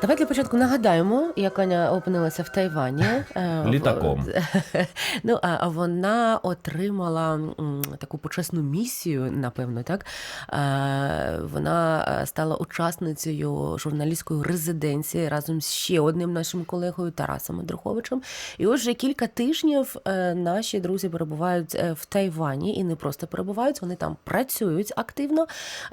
Давай для початку нагадаємо, як Аня опинилася в Тайвані. Е, Літаком. Ну, а вона отримала таку почесну місію, напевно, так. Е, Вона е, стала учасницею журналістської резиденції разом з ще одним нашим колегою Тарасом Андруховичем. І ось вже кілька тижнів наші друзі перебувають в Тайвані і не просто перебувають, вони там працюють активно.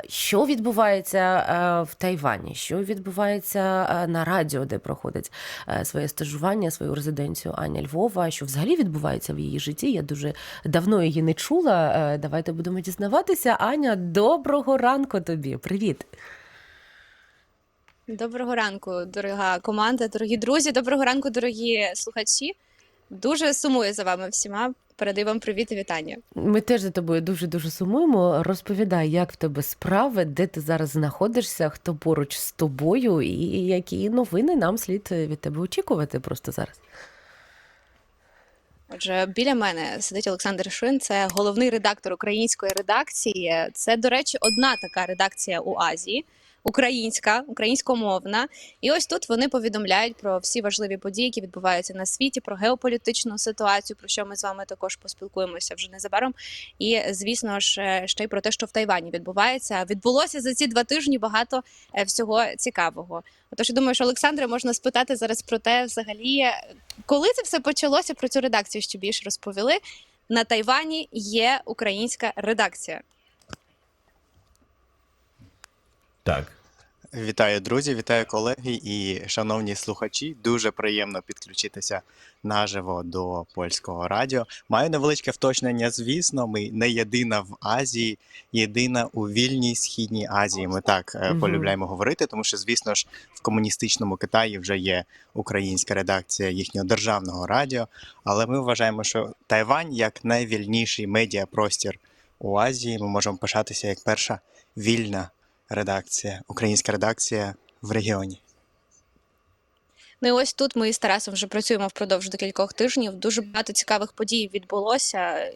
Що відбувається в Тайвані? Що відбувається на радіо, де проходить е, своє стажування, свою резиденцію Аня Львова? Що взагалі відбувається в її житті? Я дуже давно її не чула. Е, Давайте будемо дізнаватися. Аня, доброго ранку тобі. Привіт. Доброго ранку, дорога команда, дорогі друзі. Доброго ранку, дорогі слухачі. Дуже сумую за вами всіма. Передаю вам привіт і вітання. Ми теж за тобою дуже дуже сумуємо. Розповідай, як в тебе справи, де ти зараз знаходишся, хто поруч з тобою, і які новини нам слід від тебе очікувати просто зараз. Отже, біля мене сидить Олександр Шин, це головний редактор української редакції. Це, до речі, одна така редакція у Азії. Українська, українськомовна, і ось тут вони повідомляють про всі важливі події, які відбуваються на світі, про геополітичну ситуацію, про що ми з вами також поспілкуємося вже незабаром. І звісно ж, е, ще й про те, що в Тайвані відбувається. Відбулося за ці два тижні багато е, всього цікавого. Отож, я думаю, що Олександра можна спитати зараз про те, взагалі, е, коли це все почалося про цю редакцію, що більше розповіли. На Тайвані є українська редакція. Так. Вітаю, друзі, вітаю колеги і шановні слухачі. Дуже приємно підключитися наживо до польського радіо. Маю невеличке вточнення. Звісно, ми не єдина в Азії, єдина у вільній східній Азії. Ми так Мгм. полюбляємо говорити, тому що, звісно ж, в комуністичному Китаї вже є українська редакція їхнього державного радіо. Але ми вважаємо, що Тайвань як найвільніший медіапростір у Азії. Ми можемо пишатися як перша вільна редакція, українська редакція в регіоні. Ну і ось тут ми з Тарасом вже працюємо впродовж декількох тижнів. Дуже багато цікавих подій відбулося.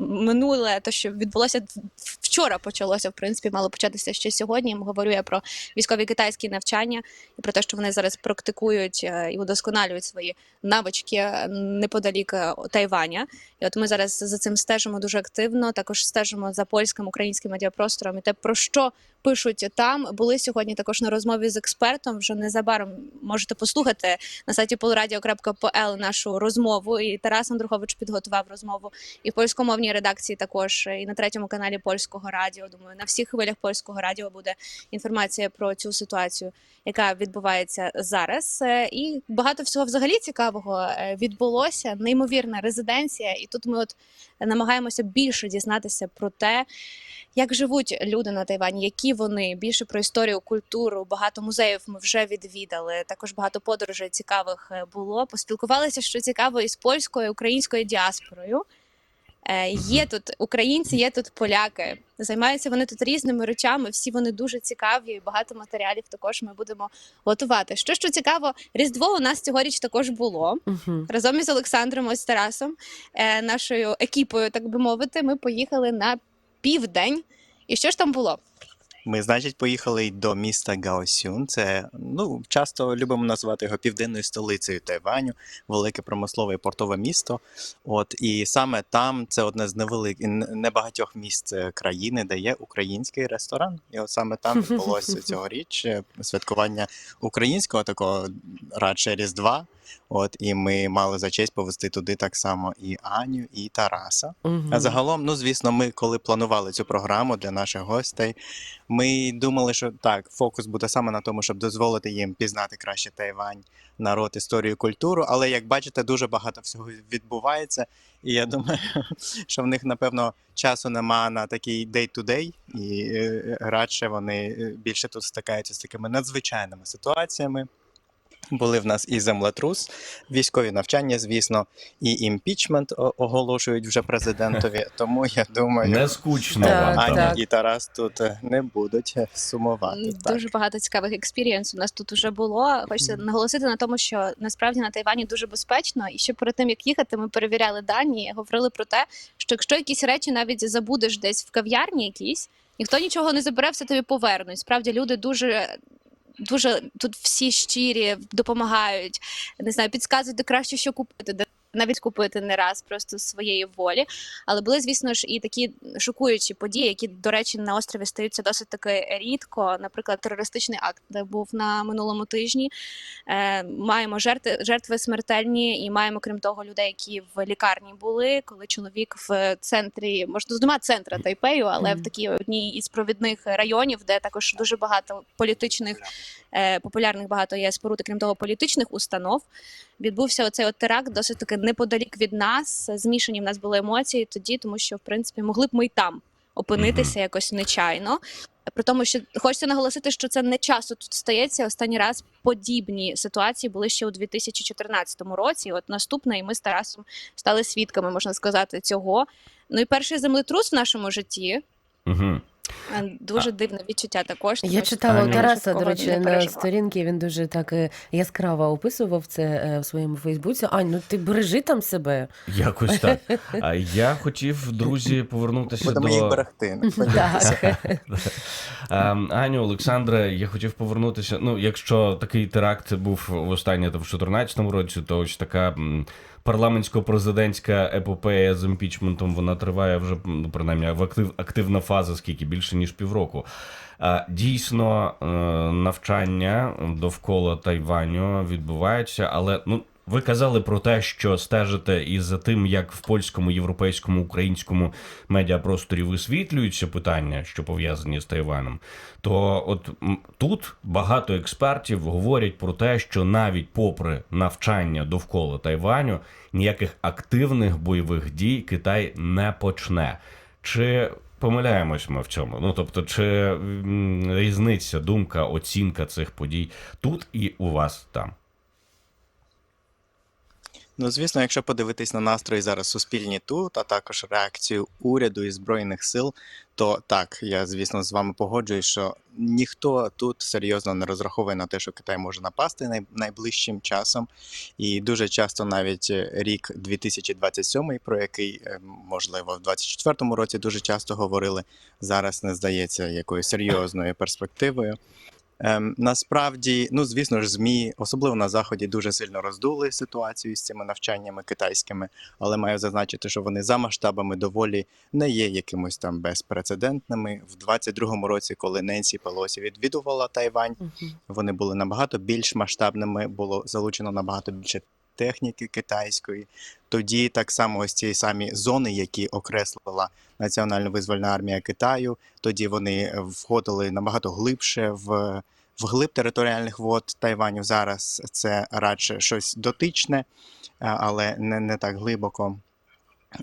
Минуле, те, що відбулося вчора, почалося, в принципі, мало початися ще сьогодні. Говорю я про військові китайські навчання і про те, що вони зараз практикують е, і удосконалюють свої навички е, неподалік е, Тайваня. І от ми зараз за цим стежимо дуже активно. Також стежимо за польським українським медіапростором і те, про що пишуть там. Були сьогодні також на розмові з експертом. Вже незабаром можете послухати на сайті polradio.pl нашу розмову. І Тарас Андрухович підготував розмову і в польськомовній редакції також, і на третьому каналі польського радіо. Думаю, на всіх хвилях польського радіо буде інформація про цю ситуацію, яка відбувається зараз. Е, І багато всього взагалі цікавого е, відбулося. Неймовірна резиденція, і тут ми от намагаємося більше дізнатися про те, як живуть люди на Тайвані, які вони більше про історію, культуру. Багато музеїв ми вже відвідали. Також багато подорожей цікавих е, було. Поспілкувалися, що цікаво, із польською українською діаспорою. Е, Є тут українці, є тут поляки. Займаються вони тут різними речами. Всі вони дуже цікаві. і Багато матеріалів також ми будемо готувати. Що що цікаво, різдво у нас цьогоріч також було Угу. разом із Олександром ось Тарасом, е, нашою екіпою, так би мовити. Ми поїхали на південь. І що ж там було? Ми, значить, поїхали до міста Гаосюн. Це ну часто любимо називати його південною столицею Тайваню, велике промислове і портове місто. От і саме там це одне з невеликих небагатьох місць е, країни, де є український ресторан. І от саме там відбулося цьогоріч е, святкування українського такого радше Різдва. От і ми мали за честь повести туди так само і Аню, і Тараса. А загалом, ну звісно, ми коли планували цю програму для наших гостей, ми думали, що так, фокус буде саме на тому, щоб дозволити їм пізнати краще Тайвань, народ, історію, культуру. Але як бачите, дуже багато всього відбувається. І я думаю, що в них напевно часу нема на такий day-to-day, і е, радше вони е, більше тут стикаються з такими надзвичайними ситуаціями. Були в нас і землетрус, військові навчання, звісно, і імпічмент оголошують вже президентові. Тому я думаю, Не скучно Так, Аня так. і Тарас тут е, не будуть е, сумувати. Так. Дуже багато цікавих експірієнс у нас тут вже було. Хочеться наголосити на тому, що насправді на Тайвані дуже безпечно, і ще перед тим як їхати, ми перевіряли дані, говорили про те, що якщо якісь речі навіть забудеш десь в кав'ярні якійсь, ніхто нічого не забере, все тобі повернуть. Справді люди дуже дуже тут всі щирі, допомагають, не знаю, підказують, де краще що купити, де навіть купити не раз просто з своєї волі. Але були, звісно ж, і такі шокуючі події, які, до речі, на острові стаються досить таки рідко. Наприклад, терористичний акт, де був на минулому тижні. Е, маємо жертви, жертви смертельні, і маємо, крім того, людей, які в лікарні були, коли чоловік в центрі, можна нема центра Тайпею, але Мгм. в такій одній із провідних районів, де також дуже багато політичних популярних багато є споруд, крім того, політичних установ. Відбувся оцей от теракт досить таки неподалік від нас. Змішані в нас були емоції тоді, тому що в принципі могли б ми й там опинитися якось нечайно. При тому, що хочеться наголосити, що це не часто тут стається. Останній раз подібні ситуації були ще у 2014 році. От наступна, і ми з Тарасом стали свідками, можна сказати, цього. Ну і перший землетрус в нашому житті. Угу. Е, Дуже дивне відчуття також. Я тому читала у Тараса, до речі, на сторінці він дуже так е, яскраво описував це е, в своєму Фейсбуці. Ань, ну ти бережи там себе. Якось так. А я хотів, друзі, повернутися Будемо до їх берегти. Так. Ем, Аню, Олександре, я хотів повернутися. Ну, якщо такий теракт був востаннє там в 2014 році, то ось така парламентсько-президентська епопея з імпічментом вона триває вже ну, принаймні в актив, активна фаза, скільки більше ніж півроку. Дійсно, е, навчання довкола Тайваню відбувається, але ну. Ви казали про те, що стежите і за тим, як в польському, європейському, українському медіапросторі висвітлюються питання, що пов'язані з Тайваном. То от тут багато експертів говорять про те, що навіть попри навчання довкола Тайваню, ніяких активних бойових дій Китай не почне. Чи помиляємось ми в цьому? Ну тобто, чи різниця, думка, оцінка цих подій тут і у вас там? Ну, звісно, якщо подивитись на настрої зараз суспільні тут, а також реакцію уряду і збройних сил, то так, я звісно з вами погоджуюсь, що ніхто тут серйозно не розраховує на те, що Китай може напасти найближчим часом. І дуже часто навіть е, рік 2027, про який е, можливо в 2024 році дуже часто говорили, зараз не здається якоюсь серйозною перспективою. Ем, насправді, ну звісно ж, змі, особливо на заході, дуже сильно роздули ситуацію з цими навчаннями китайськими, але маю зазначити, що вони за масштабами доволі не є якимось там безпрецедентними. В 22-му році, коли Ненсі Пелосі відвідувала Тайвань, Мгм. вони були набагато більш масштабними, було залучено набагато більше техніки китайської. Тоді так само ось ці самі зони, які окреслила Національна визвольна армія Китаю, тоді вони входили набагато глибше в, в глиб територіальних вод Тайваню. Зараз це радше щось дотичне, але не, не так глибоко.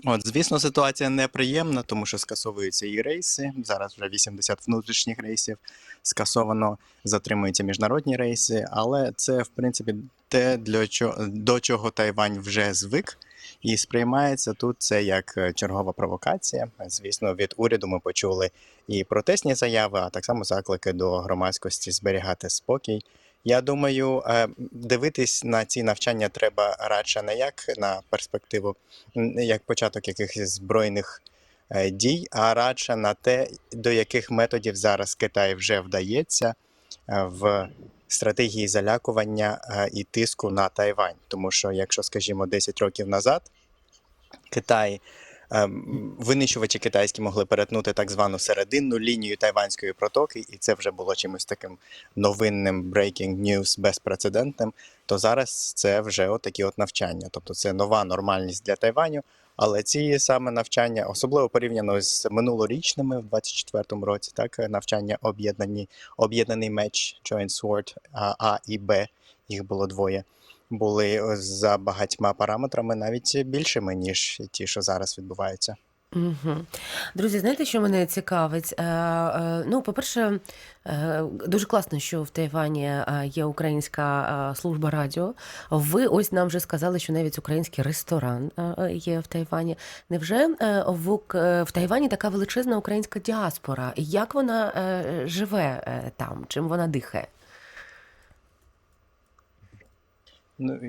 От, звісно, ситуація неприємна, тому що скасовуються і рейси. Зараз вже 80 внутрішніх рейсів скасовано, затримуються міжнародні рейси, але це, в принципі, те, для чого, до чого Тайвань вже звик. І сприймається тут це як е, чергова провокація. Звісно, від уряду ми почули і протестні заяви, а так само заклики до громадськості зберігати спокій. Я думаю, е, дивитись на ці навчання треба радше не як на перспективу, як початок якихось збройних е, дій, а радше на те, до яких методів зараз Китай вже вдається е, в стратегії залякування і тиску на Тайвань. Тому що, якщо, скажімо, 10 років назад Китай. Ем, Винищувачі китайські могли перетнути так звану серединну лінію тайванської протоки, і це вже було чимось таким новинним breaking news, безпрецедентним. То зараз це вже отакі от навчання. Тобто це нова нормальність для Тайваню. Але ці саме навчання, особливо порівняно з минулорічними в 24-му році, так навчання об'єднані, об'єднаний меч Joint Sword А, а і Б, їх було двоє. Були за багатьма параметрами навіть більшими, ніж ті, що зараз відбуваються. Угу. Друзі, знаєте, що мене цікавить? Е, е, ну, по-перше, е, дуже класно, що в Тайвані е, є українська е, служба радіо. Ви ось нам вже сказали, що навіть український ресторан е, є в Тайвані. Невже е, в, е, Тайвані така величезна українська діаспора? Як вона е, живе е, там? Чим вона дихає? Ну,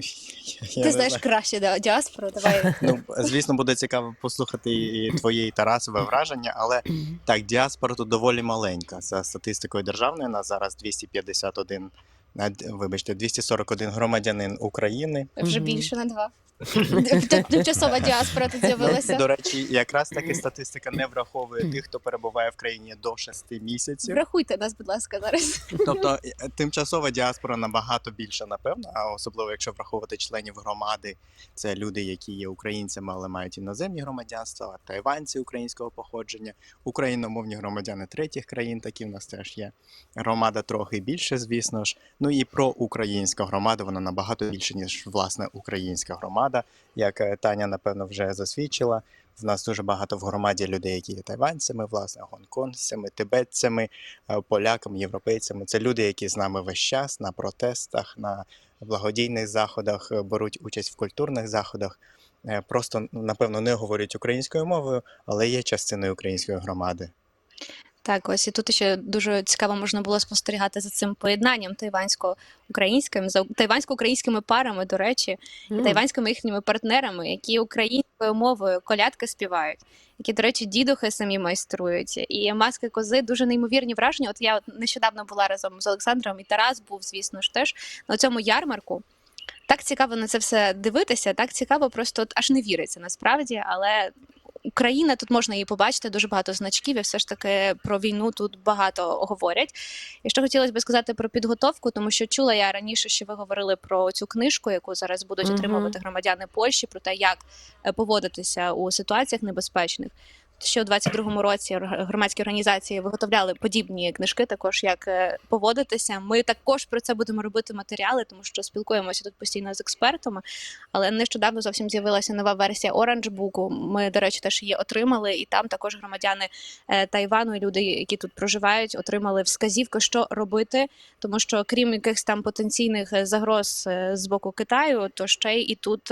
я Ти знаєш знаю. краще да, діаспору, давай. Ну, звісно, буде цікаво послухати і твоє і Тарасове враження, але так, діаспора тут доволі маленька. За статистикою державною, у нас зараз 251, а, д- вибачте, 241 громадянин України. Вже більше на два. Тимчасова діаспора тут з'явилася. До речі, якраз таки статистика не враховує тих, хто перебуває в країні до 6 місяців. Врахуйте нас, будь ласка, зараз. Тобто е, тимчасова діаспора набагато більша, напевно, а особливо якщо враховувати членів громади, це люди, які є українцями, але мають іноземні громадянства, тайванці українського походження, україномовні громадяни третіх країн, такі в нас теж є. Громада трохи більше, звісно ж. Ну і проукраїнська громада, вона набагато більше, ніж власне українська громада, як е, Таня, напевно, вже засвідчила. В нас дуже багато в громаді людей, які є тайванцями, власне, гонконгцями, тибетцями, е, поляками, європейцями. Це люди, які з нами весь час на протестах, на благодійних заходах, е, беруть участь в культурних заходах. Просто, напевно, не говорять українською мовою, але є частиною української громади. Так, ось і тут ще дуже цікаво можна було спостерігати за цим поєднанням тайвансько-українським, за тайвансько-українськими парами, до речі, і тайванськими їхніми партнерами, які українською мовою колядки співають, які, до речі, дідухи самі майструють. І маски кози дуже неймовірні враження. От я от нещодавно була разом з Олександром, і Тарас був, звісно ж, теж на цьому ярмарку. Так цікаво на це все дивитися, так цікаво, просто от аж не віриться насправді, але. Україна тут можна її побачити, дуже багато значків, і все ж таки про війну тут багато говорять. І що хотілося би сказати про підготовку, тому що чула я раніше, що ви говорили про цю книжку, яку зараз будуть отримувати громадяни Польщі, про те, як е, поводитися у ситуаціях небезпечних. Ще у 22-му році громадські організації виготовляли подібні книжки, також як е, поводитися. Ми також про це будемо робити матеріали, тому що спілкуємося тут постійно з експертами. Але нещодавно зовсім з'явилася нова версія Orange Book. Ми, до речі, теж її отримали, і там також громадяни е, Тайвану і люди, які тут проживають, отримали вказівки, що робити, тому що крім якихось там потенційних е, загроз з боку Китаю, то ще й і тут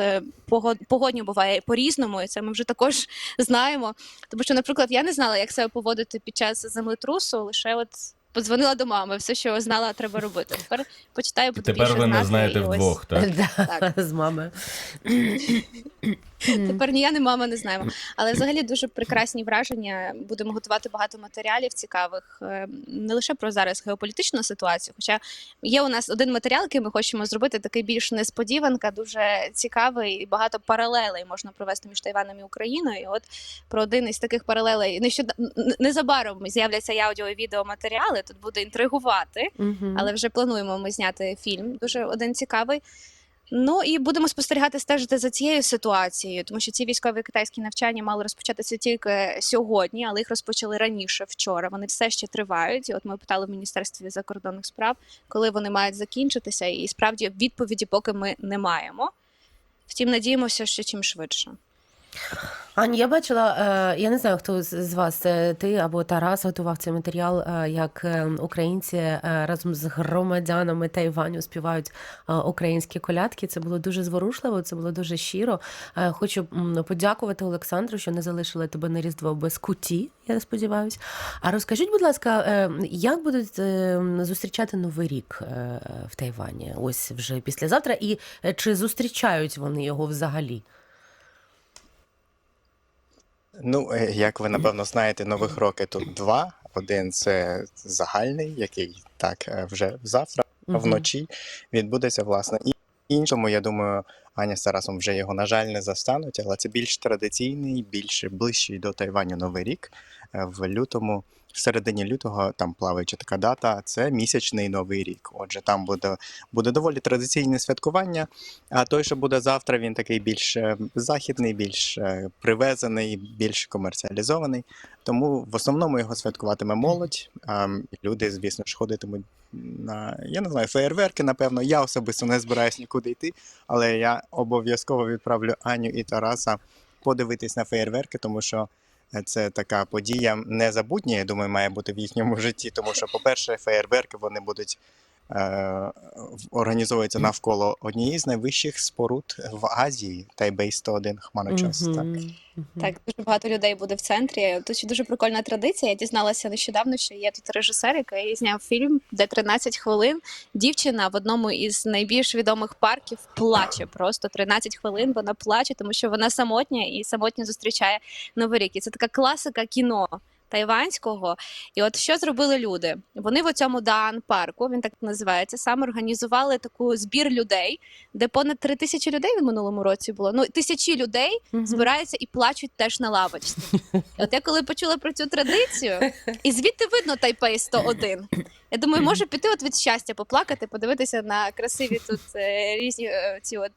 погод- погодні буває по-різному, і це ми вже також знаємо. Тому що, наприклад, я не знала, як себе поводити під час землетрусу, лише от. Подзвонила до мами, все, що знала, треба робити. Тепер почитаю, буду Тепер більше ви не знати, знаєте і ось вдвох, так? Так. З мамою. Тепер ні я, ні мама не знаємо. Але взагалі дуже прекрасні враження. Будемо готувати багато матеріалів цікавих, е, не лише про зараз геополітичну ситуацію. Хоча є у нас один матеріал, який ми хочемо зробити, такий більш несподіванка, дуже цікавий і багато паралелей можна провести між Тайваном і Україною. І от про один із таких паралелей нещодавно незабаром з'являться і аудіо і відеоматеріали. Тут буде інтригувати. Але вже плануємо ми зняти фільм. Дуже один цікавий. Ну і будемо спостерігати, стежити за цією ситуацією, тому що ці військові китайські навчання мали розпочатися тільки сьогодні, але їх розпочали раніше вчора. Вони все ще тривають. От ми питали в міністерстві закордонних справ, коли вони мають закінчитися, і справді відповіді поки ми не маємо. Втім, надіємося, що чим швидше. Ань, я бачила, е, я не знаю, хто з вас, ти або Тарас готував цей матеріал, е, як е, українці разом з громадянами Тайваню співають українські колядки. Це було дуже зворушливо, це було дуже щиро. Хочу подякувати Олександру, що не залишили тебе на Різдво без куті, я сподіваюся. А розкажіть, будь ласка, як будуть зустрічати Новий рік в Тайвані? Ось вже післязавтра, і чи зустрічають вони його взагалі? Ну, е, як ви напевно знаєте, нових років тут два. Один це загальний, який так е, вже завтра вночі відбудеться, власне. І іншому, я думаю, Аня з Тарасом вже його, на жаль, не застануть, але це більш традиційний, більш ближчий до Тайваню Новий рік Е, в лютому. В середині лютого там плаваюча така дата. Це місячний новий рік. Отже, там буде, буде доволі традиційне святкування. А той, що буде завтра, він такий більш е, західний, більш е, привезений, більш комерціалізований. Тому в основному його святкуватиме молодь. А люди, звісно ж, ходитимуть на я не знаю, феєрверки. Напевно, я особисто не збираюсь нікуди йти, але я обов'язково відправлю Аню і Тараса подивитись на феєрверки, тому що. Це така подія незабутня, я думаю, має бути в їхньому житті. Тому що, по-перше, феєрверки вони будуть організовується навколо однієї з найвищих споруд в Азії, Тайбей 101 Хмарочос. Так. Мгм, мгм. Так, дуже багато людей буде в центрі. Тут ще дуже прикольна традиція. Я дізналася нещодавно, що є тут режисер, який зняв фільм, де 13 хвилин дівчина в одному із найбільш відомих парків плаче. Просто 13 хвилин вона плаче, тому що вона самотня і самотньо зустрічає новий рік. І це така класика кіно. Тайванського, і от що зробили люди? Вони в цьому Даан парку, він так називається, саме організували таку збір людей, де понад три тисячі людей в минулому році було. Ну тисячі людей збираються і плачуть теж на лавочці. І От я коли почула про цю традицію, і звідти видно Тайпей 101. Я думаю, може піти от від щастя поплакати, подивитися на красиві тут е, різні е, ці от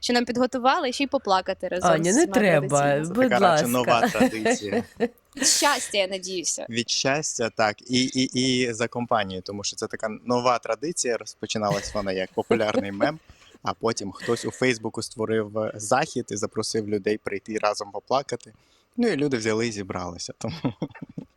що нам підготували, і ще й поплакати разом. Аня, з не цими треба. традиціями. Це Будь така радше ласка. нова традиція. Щастя, я надіюся. Від щастя, так, і, і, і за компанію, тому що це така нова традиція. Розпочиналась вона як популярний мем. А потім хтось у Фейсбуку створив е, захід і запросив людей прийти разом поплакати. Ну і люди взяли і зібралися. Тому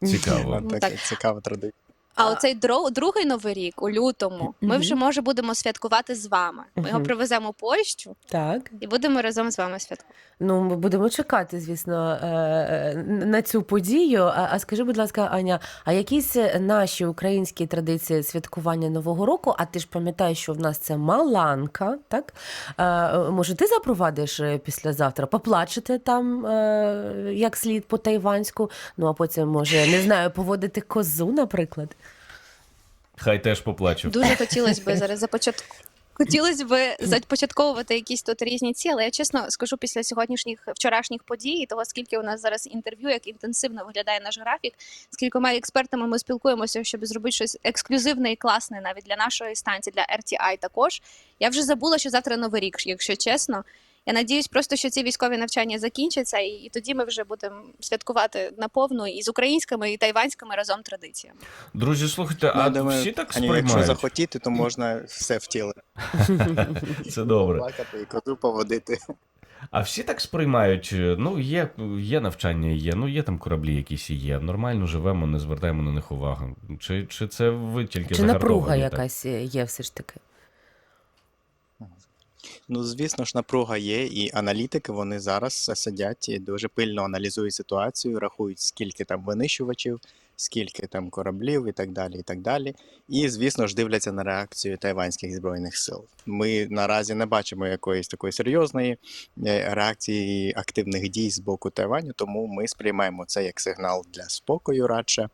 Цікаво. так, така так. цікава традиція. А оцей дро- другий новий рік у лютому ми Мгм. вже може будемо святкувати з вами. Ми його Мгм. привеземо в Польщу Так. і будемо разом з вами святкувати. Ну, ми будемо чекати, звісно, е, е, на цю подію. А а скажи, будь ласка, Аня, а якісь наші українські традиції святкування Нового року? А ти ж пам'ятаєш, що в нас це маланка, так? Е, Може, ти запровадиш е, післязавтра? Поплачете там е, як слід по тайванську? Ну а потім, може, не знаю, поводити козу, наприклад. Хай теж поплачу. Дуже хотілося б зараз започатку. Хотілося б започатковувати якісь тут різні ці, але я чесно скажу після сьогоднішніх вчорашніх подій, і того скільки у нас зараз інтерв'ю, як інтенсивно виглядає наш графік, з кількома експертами ми спілкуємося, щоб зробити щось ексклюзивне і класне навіть для нашої станції, для RTI також. Я вже забула, що завтра новий рік, якщо чесно. Я надіюсь, просто що ці військові навчання закінчаться, і, і тоді ми вже будемо святкувати наповну і з українськими, і тайванськими разом традиціями. Друзі, слухайте, Ну, а думаю, всі так Аня, якщо захотіти, то можна все втілити. Це добре. Плакати і козу поводити. А всі так сприймають, е, ну є, є навчання, є, ну є там кораблі якісь і є. Нормально живемо, не звертаємо на них увагу. Чи, чи це ви тільки Чи напруга так? якась є все ж таки? Ну, звісно ж, напруга є, і аналітики вони зараз сидять і дуже пильно аналізують ситуацію, рахують, скільки там винищувачів, скільки там кораблів і так далі. І так далі. І, звісно ж, дивляться на реакцію тайванських збройних сил. Ми наразі не бачимо якоїсь такої серйозної е, реакції активних дій з боку Тайваню, тому ми сприймаємо це як сигнал для спокою радше.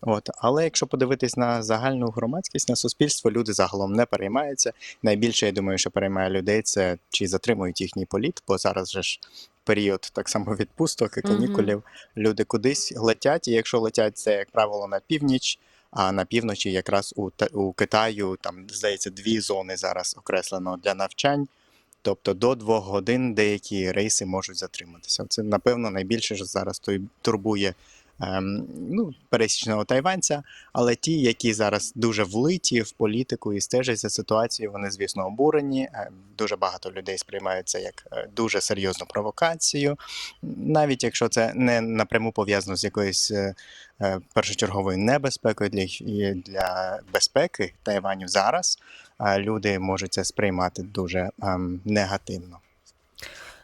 От. Але якщо подивитись на загальну громадськість, на суспільство, люди загалом не переймаються. Найбільше, я думаю, що переймає людей, це чи затримують їхній політ, бо зараз же ж період так само відпусток і канікулів. Люди кудись летять, і якщо летять, це, як правило, на північ. А на півночі, якраз у, у Китаю, там здається, дві зони зараз окреслено для навчань. Тобто до двох годин деякі рейси можуть затриматися. Це, напевно, найбільше ж зараз той турбує ем, ну, пересічного тайванця. Але ті, які зараз дуже влиті в політику і стежать за ситуацією, вони, звісно, обурені. Е, Дуже багато людей сприймають це як е, дуже серйозну провокацію, навіть якщо це не напряму пов'язано з якоюсь е, е, першочерговою небезпекою для, і для безпеки Тайваню зараз. е, Люди можуть це сприймати дуже ем, негативно.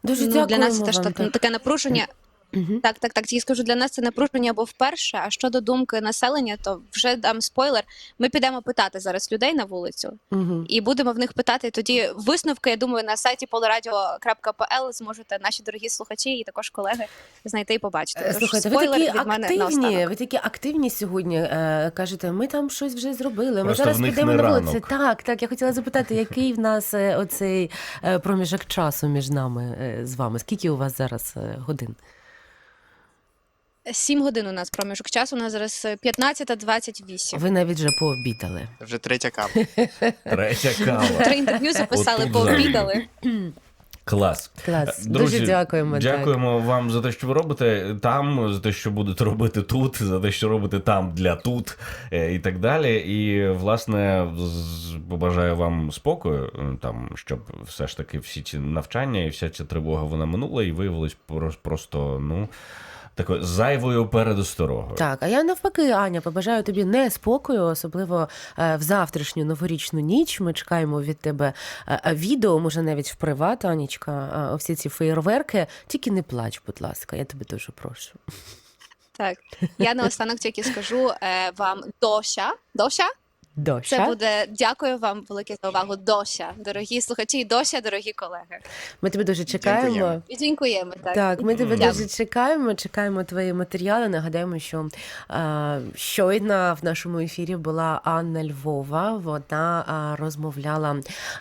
Дуже ну, для нас це теж так, так. таке напруження. Мгм. Так, так, так. Тільки скажу, для нас це напруження або вперше. А щодо думки населення, то вже дам спойлер. Ми підемо питати зараз людей на вулицю Мгм. і будемо в них питати. Тоді висновки, я думаю, на сайті polradio.pl зможете наші дорогі слухачі і також колеги знайти і побачити. Е, Тож Слухайте, ви такі від мене активні, ви такі активні сьогодні. Е, кажете, ми там щось вже зробили. Ми Просто зараз в них підемо не на вулиці. ранок. Так, так. Я хотіла запитати, який в нас е, оцей е, проміжок часу між нами з вами? Скільки у вас зараз годин? Сім годин у нас проміжок часу. У нас зараз 15.28. Ви навіть вже пообідали. Вже третя кава. Третя кава. Три інтерв'ю записали, Отут пообідали. Клас. Клас. Друзі, Дуже дякуємо. так. Дякуємо вам за те, що ви робите там, за те, що будете робити тут, за те, що робите там для тут е, і так далі. І власне з- побажаю вам спокою, е, там, щоб все ж таки всі ці навчання і вся ця тривога вона минула і виявилось про- просто ну. Такою зайвою передосторогою. Так, а я навпаки, Аня, побажаю тобі неспокою, особливо е, в завтрашню новорічну ніч. Ми чекаємо від тебе е, е, відео, може навіть в приват, Анічка, е, всі ці феєрверки. Тільки не плач, будь ласка, я тебе дуже прошу. Так, я наостанок тільки скажу е, вам Дося. Дося? Доша. Це буде дякую вам велике за увагу. Дося, дорогі слухачі, і Дося, дорогі колеги. Ми тебе дуже чекаємо. Дякуємо. І дякуємо. Так, Так, ми тебе Дякую. дуже чекаємо. Чекаємо твої матеріали. Нагадаємо, що е, щойно в нашому ефірі була Анна Львова. Вона е, розмовляла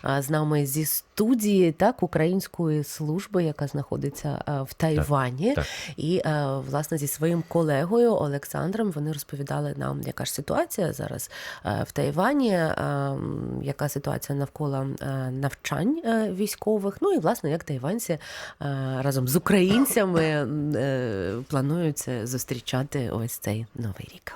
е, з нами зі студії так української служби, яка знаходиться е, в Тайвані. так. І е, власне зі своїм колегою Олександром вони розповідали нам, яка ж ситуація зараз е, в Тайвані, е, м, яка ситуація навколо е, навчань е, військових. Ну і власне як тайванці е, разом з українцями е, планують зустрічати ось цей новий рік.